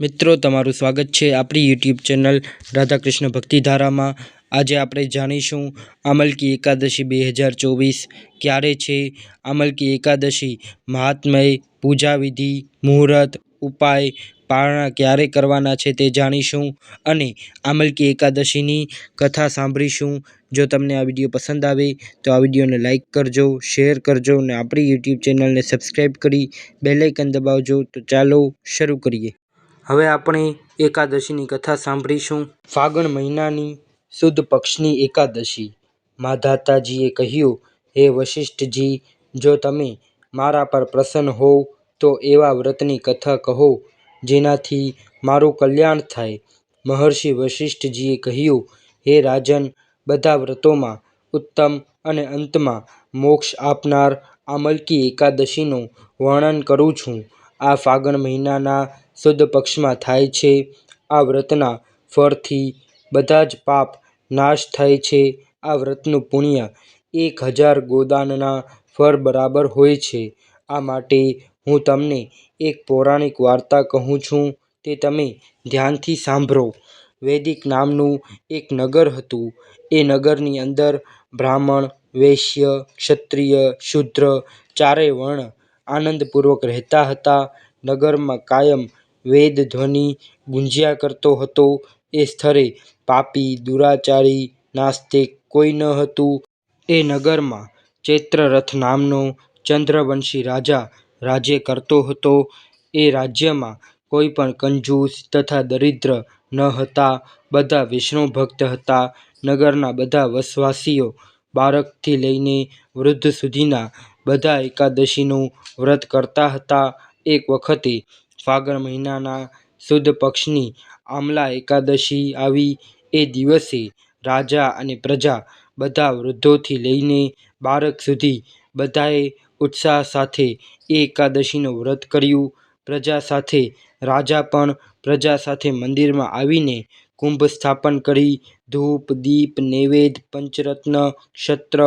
મિત્રો, તમારું સ્વાગત છે આપણી યુટ્યુબ ચેનલ રાધાકૃષ્ણ ભક્તિધારામાં. આજે આપણે જાણીશું અમલકી એકાદશી બે હજાર ચોવીસ ક્યારે છે? અમલકી એકાદશી મહાત્મય પૂજા વિધિ, મુહૂર્ત, ઉપાય, પારણા ક્યારે કરવાના છે તે જાણીશું અને આમલકી એકાદશીની કથા સાંભળીશું. જો તમને આ વીડિયો પસંદ આવે તો આ વિડીયોને લાઇક કરજો, શેર કરજો અને આપણી યુટ્યુબ ચેનલને સબસ્ક્રાઈબ કરી બેલાઇકન દબાવજો. તો ચાલો શરૂ કરીએ. હવે આપણે એકાદશીની કથા સાંભળીશું. ફાગણ મહિનાની સુદ પક્ષની એકાદશી. માધાતાજીએ કહ્યું, હે વશિષ્ઠજી, જો તમે મારા પર પ્રસન્ન હોવ, તો એવા વ્રતની કથા કહો, જેનાથી મારું કલ્યાણ થાય. મહર્ષિ વશિષ્ઠજીએ કહ્યું, હે રાજન, બધા વ્રતોમાં ઉત્તમ અને અંતમાં મોક્ષ આપનાર આમલકી એકાદશીનું વર્ણન કરું છું. આ ફાગણ મહિનાના સુદ પક્ષમાં થાય છે. આ વ્રતના ફળથી બધા જ પાપ નાશ થાય છે. આ વ્રતનું પુણ્ય એક હજાર ગોદાનના ફળ બરાબર હોય છે. આ માટે હું તમને એક પૌરાણિક વાર્તા કહું છું. તે તમે ધ્યાનથી સાંભળો. વૈદિક નામનું એક નગર હતું. એ નગરની અંદર બ્રાહ્મણ, વૈશ્ય, ક્ષત્રિય, શૂદ્ર ચારેય વર્ણ આનંદપૂર્વક રહેતા હતા. નગરમાં કાયમ વેદ ધ્વનિ ગુંજ્યા કરતો હતો. એ સ્થળે પાપી, દુરાચારી, નાસ્તિક કોઈ ન હતું. એ નગરમાં ચૈત્રરથ નામનો ચંદ્રવંશી રાજા રાજ્ય કરતો હતો. એ રાજ્યમાં કોઈ પણ કંજૂસ તથા દરિદ્ર ન હતા. બધા વિષ્ણુ ભક્ત હતા. નગરના બધા વસવાસીઓ બાળકથી લઈને વૃદ્ધ સુધીના બધા એકાદશીનું વ્રત કરતા હતા. એક વખતે ફાગણ મહિનાના સુદ પક્ષની આમલા એકાદશી આવી. એ દિવસે રાજા અને પ્રજા બધા વૃદ્ધોથી લઈને બાળક સુધી બધાએ ઉત્સાહ સાથે એ એકાદશીનું વ્રત કર્યું. પ્રજા સાથે રાજા પણ પ્રજા સાથે મંદિરમાં આવીને કુંભ સ્થાપન કરી. ધૂપ, દીપ, નૈવેદ્ય, પંચરત્ન, ક્ષત્ર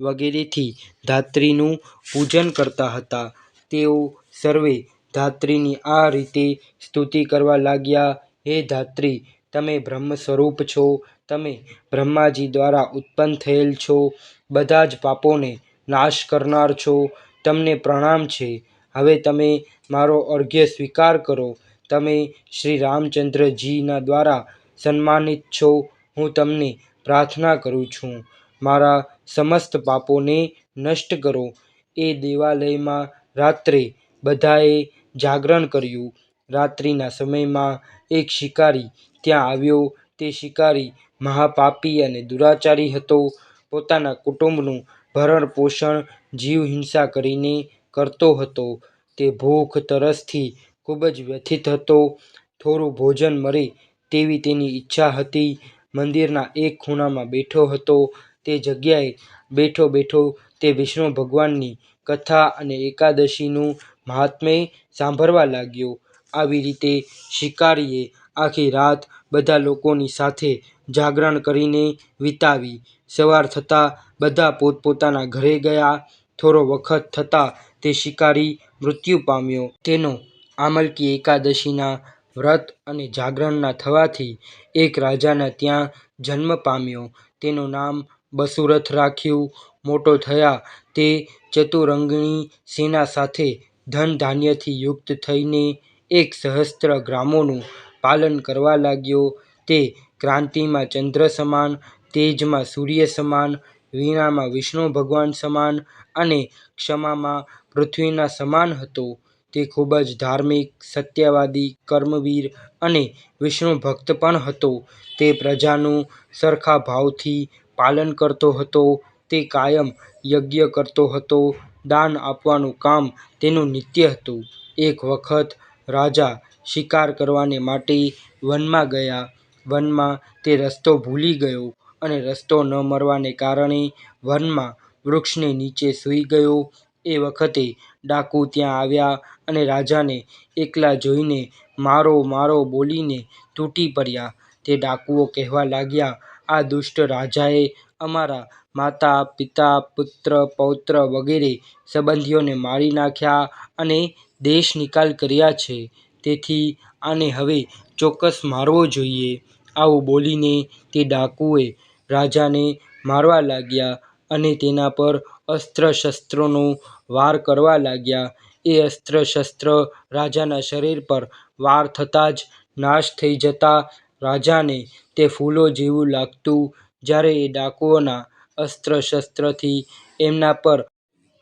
વગેરેથી ધાત્રીનું પૂજન કરતા હતા. તેઓ સર્વે ધાત્રીની આ રીતે સ્તુતિ કરવા લાગ્યા, હે ધાત્રી, તમે બ્રહ્મ સ્વરૂપ છો, તમે બ્રહ્માજી દ્વારા ઉત્પન્ન થયેલ છો, બધા જ પાપોને નાશ કરનાર છો, તમને પ્રણામ છે. હવે તમે મારો અર્ઘ્ય સ્વીકાર કરો. તમે શ્રી રામચંદ્રજીના દ્વારા સન્માનિત છો. હું તમને પ્રાર્થના કરું છું. મારા સમસ્ત પાપોને નષ્ટ કરો. એ દેવાલયમાં રાત્રે બધાએ જાગરણ કર્યું. રાત્રિના સમયમાં એક શિકારી ત્યાં આવ્યો. તે શિકારી મહાપાપી અને દુરાચારી હતો. પોતાના કુટુંબનું ભરણ પોષણ જીવ હિંસા કરીને કરતો હતો. તે ભૂખ, તરસથી ખૂબ જ વ્યથિત હતો. થોડું ભોજન મળે તેવી તેની ઈચ્છા હતી. મંદિરના એક ખૂણામાં બેઠો હતો. તે જગ્યાએ બેઠો બેઠો તે વિષ્ણુ ભગવાનની કથા અને એકાદશીનું મહાત્મ્ય સાંભળવા લાગ્યો. આવી રીતે શિકારીએ આખી રાત બધા લોકોની સાથે જાગરણ કરીને વિતાવી. સવાર થતાં બધા પોતપોતાના ઘરે ગયા. થોડો વખત થતાં તે શિકારી મૃત્યુ પામ્યો. તેનો આમલકી એકાદશીના વ્રત અને જાગરણના થવાથી એક રાજાના ત્યાં જન્મ પામ્યો. તેનું નામ બસુરથ રાખ્યું. મોટો થયા તે ચતુરંગની સેના સાથે ધન ધાન્યથી યુક્ત થઈને એક સહસ્ત્ર ગ્રામોનું પાલન કરવા લાગ્યો. તે ક્રાંતિમાં ચંદ્ર સમાન, તેજમાં સૂર્ય સમાન, વીણામાં વિષ્ણુ ભગવાન સમાન અને ક્ષમામાં પૃથ્વીના સમાન હતો. તે ખૂબ જ ધાર્મિક, સત્યવાદી, કર્મવીર અને વિષ્ણુ ભક્ત પણ હતો. તે પ્રજાનું સરખા ભાવથી પાલન કરતો હતો. તે કાયમ યજ્ઞ કરતો હતો. દાન આપવાનું કામ તેનું નિત્ય હતું. એક વખત રાજા શિકાર કરવાને માટે વનમાં ગયા. વનમાં તે રસ્તો ભૂલી ગયો અને રસ્તો ન મળવાને કારણે વનમાં વૃક્ષને નીચે સૂઈ ગયો. એ વખતે ડાકુ ત્યાં આવ્યા અને રાજાને એકલા જોઈને મારો મારો બોલીને તૂટી પડ્યા. તે ડાકુઓ કહેવા લાગ્યા, આ દુષ્ટ રાજાએ અમારા માતા, પિતા, પુત્ર, પૌત્ર વગેરે સંબંધીઓને મારી નાખ્યા અને દેશ નિકાલ કર્યા છે તેથી આને હવે ચોક્કસ મારવો જોઈએ. આવું બોલીને તે ડાકુએ રાજાને મારવા લાગ્યા અને તેના પર અસ્ત્ર-શસ્ત્રોનો વાર કરવા લાગ્યા. એ અસ્ત્ર-શસ્ત્ર રાજાના શરીર પર વાર થતાં જ નાશ થઈ જતાં રાજાને તે ફૂલો જેવું લાગતું. જ્યારે એ ડાકુઓના અસ્ત્ર-શસ્ત્રથી એમના પર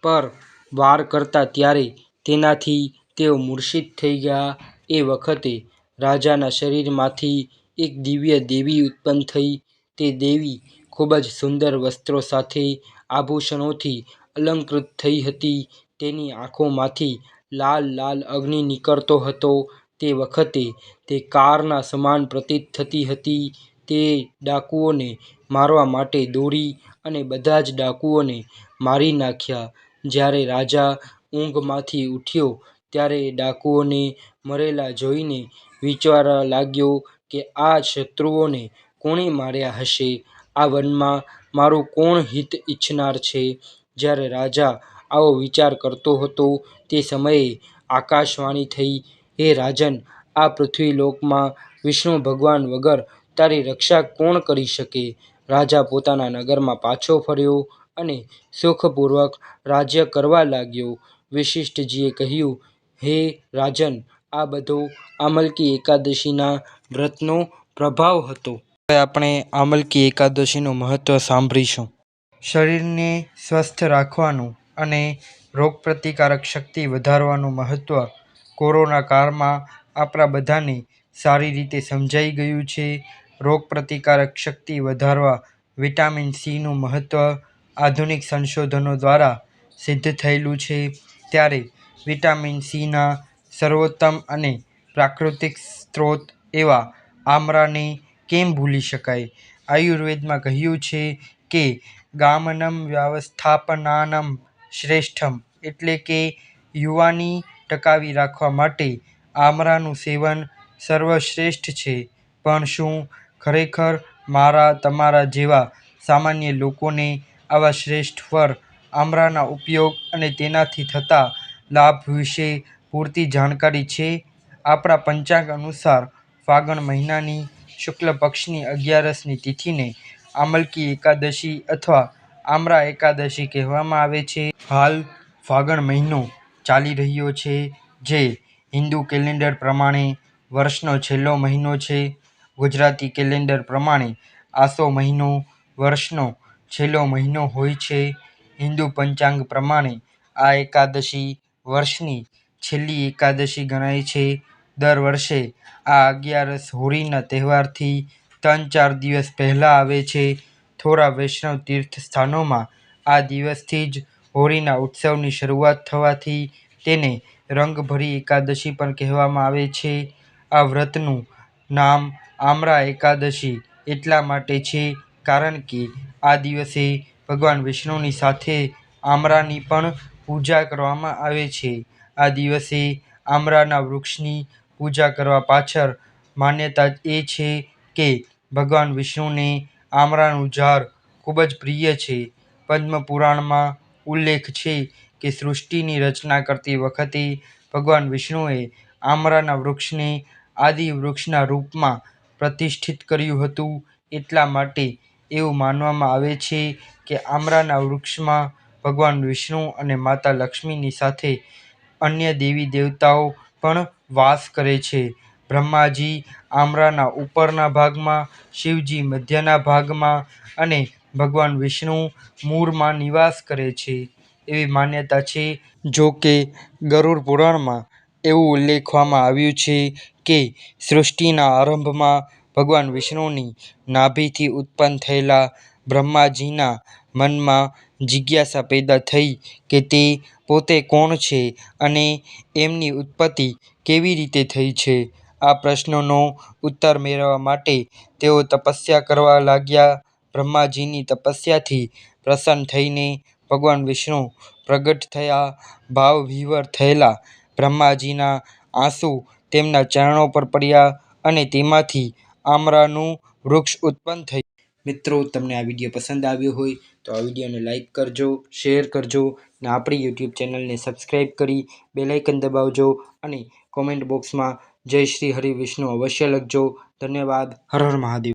પર વાર કરતા ત્યારે તેનાથી તેઓ મૂર્છિત થઈ ગયા. એ વખતે રાજાના શરીરમાંથી એક દિવ્ય દેવી ઉત્પન્ન થઈ. તે દેવી ખૂબ જ સુંદર વસ્ત્રો સાથે આભૂષણોથી અલંકૃત થઈ હતી. તેની આંખોમાંથી લાલ લાલ અગ્નિ નીકળતો હતો. તે વખતે તે કારના સમાન પ્રતીત થતી હતી. તે ડાકુઓને મારવા માટે દોડી અને બધા જ ડાકુઓને મારી નાખ્યા. જ્યારે રાજા ઊંઘમાંથી ઉઠ્યો ત્યારે ડાકુઓને મરેલા જોઈને વિચારવા લાગ્યો કે આ શત્રુઓને કોણે માર્યા હશે? આ વનમાં મારું કોણ હિત ઈચ્છનાર છે? જ્યારે રાજા આવો વિચાર કરતો હતો તે સમયે આકાશવાણી થઈ, હે રાજન! આ પૃથ્વીલોકમાં વિષ્ણુ ભગવાન વગર તારી રક્ષા કોણ કરી શકે? રાજા પોતાના નગરમાં પાછો ફર્યો અને સુખપૂર્વક રાજ્ય કરવા લાગ્યો. વિશિષ્ટજીએ કહ્યું, હે રાજન! આ બધો આમલકી એકાદશીના વ્રતનો પ્રભાવ હતો. આપણે આમલકી એકાદશીનું મહત્ત્વ સાંભળીશું. શરીરને સ્વસ્થ રાખવાનું અને રોગપ્રતિકારક શક્તિ વધારવાનું મહત્ત્વ કોરોના કાળમાં આપણા બધાને સારી રીતે સમજાઈ ગયું છે. રોગપ્રતિકારક શક્તિ વધારવા વિટામિન સીનું મહત્ત્વ આધુનિક સંશોધનો દ્વારા સિદ્ધ થયેલું છે. ત્યારે વિટામિન સીના સર્વોત્તમ અને પ્રાકૃતિક સ્ત્રોત એવા આમળાને કેમ ભૂલી શકાય? આયુર્વેદમાં કહ્યું છે કે ગામનમ વ્યવસ્થાપનાનમ શ્રેષ્ઠમ એટલે કે યુવાની ટકાવી રાખવા માટે આમળાનું સેવન સર્વશ્રેષ્ઠ છે. પણ શું ખરેખર મારા, તમારા જેવા સામાન્ય લોકોને આવા શ્રેષ્ઠ ફર આમળાના ઉપયોગ અને તેનાથી થતા લાભ વિશે પૂરતી જાણકારી છે? આપણા પંચાંગ અનુસાર ફાગણ મહિનાની શુક્લ પક્ષની અગિયારસની તિથિને આમલકી એકાદશી અથવા આમળા એકાદશી કહેવામાં આવે છે. હાલ ફાગણ મહિનો ચાલી રહ્યો છે, જે હિન્દુ કેલેન્ડર પ્રમાણે વર્ષનો છેલ્લો મહિનો છે. ગુજરાતી કેલેન્ડર પ્રમાણે આસો મહિનો વર્ષનો છેલ્લો મહિનો હોય છે. હિન્દુ પંચાંગ પ્રમાણે આ એકાદશી વર્ષની છેલ્લી એકાદશી ગણાય છે. દર વર્ષે આ અગિયારસ હોળીના તહેવારથી ત્રણ-ચાર દિવસ પહેલાં આવે છે. થોડા વૈષ્ણવ તીર્થ સ્થાનોમાં આ દિવસથી જ હોળીના ઉત્સવની શરૂઆત થવાથી તેને રંગભરી એકાદશી પણ કહેવામાં આવે છે. આ વ્રતનું નામ આમળા એકાદશી એટલા માટે છે કારણ કે આ દિવસે ભગવાન વિષ્ણુની સાથે આમળાની પણ પૂજા કરવામાં આવે છે. આ દિવસે આમળાના વૃક્ષની પૂજા કરવા પાછળ માન્યતા એ છે કે ભગવાન વિષ્ણુને આમળાનું ઝાડ ખૂબ જ પ્રિય છે. પદ્મ પુરાણમાં ઉલ્લેખ છે કે સૃષ્ટિની રચના કરતી વખતે ભગવાન વિષ્ણુએ આમળાના વૃક્ષને આદિ વૃક્ષના રૂપમાં પ્રતિષ્ઠિત કર્યું હતું. એટલા માટે એવું માનવામાં આવે છે કે આમળાના વૃક્ષમાં ભગવાન વિષ્ણુ અને માતા લક્ષ્મીની સાથે અન્ય દેવી દેવતાઓ પણ વાસ કરે છે. બ્રહ્માજી આમળાના ઉપરના ભાગમાં, શિવજી મધ્યના ભાગમાં અને ભગવાન વિષ્ણુ મૂળમાં નિવાસ કરે છે એવી માન્યતા છે. જો કે ગરુડ પુરાણમાં એવું ઉલ્લેખવામાં આવ્યું છે કે સૃષ્ટિના આરંભમાં ભગવાન વિષ્ણુની નાભિથી ઉત્પન્ન થયેલા બ્રહ્માજીના મનમાં જિજ્ઞાસા પેદા થઈ કે તે પોતે કોણ છે અને એમની ઉત્પત્તિ કેવી રીતે થઈ છે? આ પ્રશ્નનો ઉત્તર મેળવવા માટે તેઓ તપસ્યા કરવા લાગ્યા. બ્રહ્માજીની તપસ્યાથી પ્રસન્ન થઈને ભગવાન વિષ્ણુ પ્રગટ થયા. ભાવવિભોર થયેલા બ્રહ્માજીના આંસુ તેમના ચરણો પર પડ્યા અને તેમાંથી આમરાનું વૃક્ષ ઉત્પન્ન થયું. મિત્રો તમને આ વીડિયો પસંદ આવ્યો હોય તો આ વિડીયોને લાઈક કરજો, શેર કરજો અને આપણી યુટ્યુબ ચેનલને સબસ્ક્રાઈબ કરી બેલાઇકન દબાવજો અને કોમેન્ટ બોક્સમાં જય શ્રી હરિ વિષ્ણુ અવશ્ય લખજો. ધન્યવાદ. હર હર મહાદેવ.